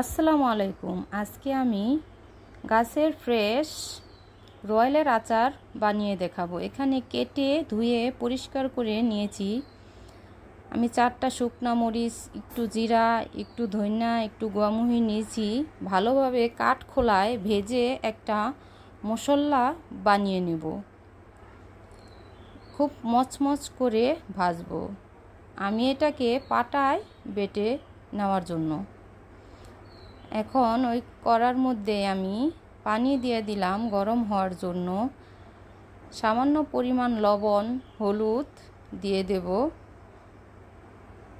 আসসালামু আলাইকুম। আজকে আমি গাছের ফ্রেশ রয়্যালের আচার বানিয়ে দেখাবো। এখানে কেটে ধুয়ে পরিষ্কার করে নিয়েছি। আমি চারটা শুকনা মরিচ, একটু জিরা, একটু ধনিয়া, একটু গোয়ামুহি নিয়েছি। ভালোভাবে কাঠ খোলায় ভেজে একটা মশলা বানিয়ে নেব। খুব মচমচ করে ভাজবো। আমি এটাকে পাটায় বেটে নেওয়ার জন্য। এখন ওই কড়ার মধ্যে আমি পানি দিয়ে দিলাম গরম হওয়ার জন্য। সামান্য পরিমাণ লবণ, হলুদ দিয়ে দেব।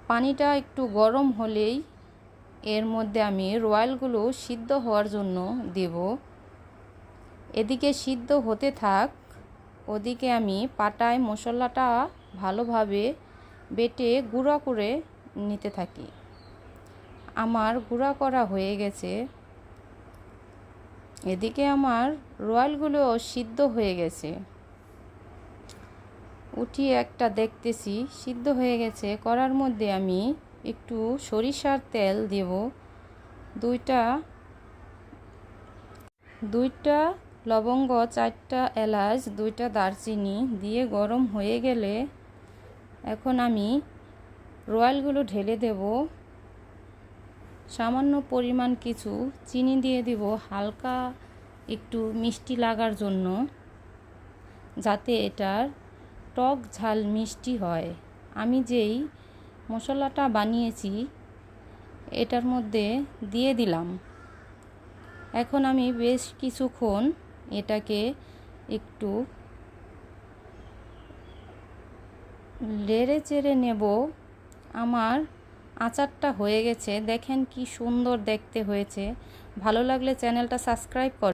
পানিটা একটু গরম হলেই এর মধ্যে আমি রয়্যালগুলো সিদ্ধ হওয়ার জন্য দেব। এদিকে সিদ্ধ হতে থাক, ওদিকে আমি পাটায় মশলাটা ভালোভাবে বেটে গুঁড়া করে নিতে থাকি। আমার গুঁড়া করা হয়ে গেছে। এদিকে আমার রয়্যালগুলো সিদ্ধ হয়ে গেছে। উঠিয়ে একটা দেখতেছি, সিদ্ধ হয়ে গেছে। করার মধ্যে আমি একটু সরিষার তেল দেব। দুইটা দুইটা লবঙ্গ, চারটা এলাচ, দুইটা দারচিনি দিয়ে গরম হয়ে গেলে এখন আমি রয়্যালগুলো ঢেলে দেব। সামান্য পরিমাণ কিছু চিনি দিয়ে দিব হালকা একটু মিষ্টি লাগার জন্য, যাতে এটার টক ঝাল মিষ্টি হয়। আমি যেই মশলাটা বানিয়েছি, এটার মধ্যে দিয়ে দিলাম। এখন আমি বেশ কিছুক্ষণ এটাকে একটু লেড়ে চেড়ে নেব। আমার আচারটা হয়ে গেছে। দেখেন কি সুন্দর দেখতে হয়েছে। ভালো লাগলে চ্যানেলটা সাবস্ক্রাইব কর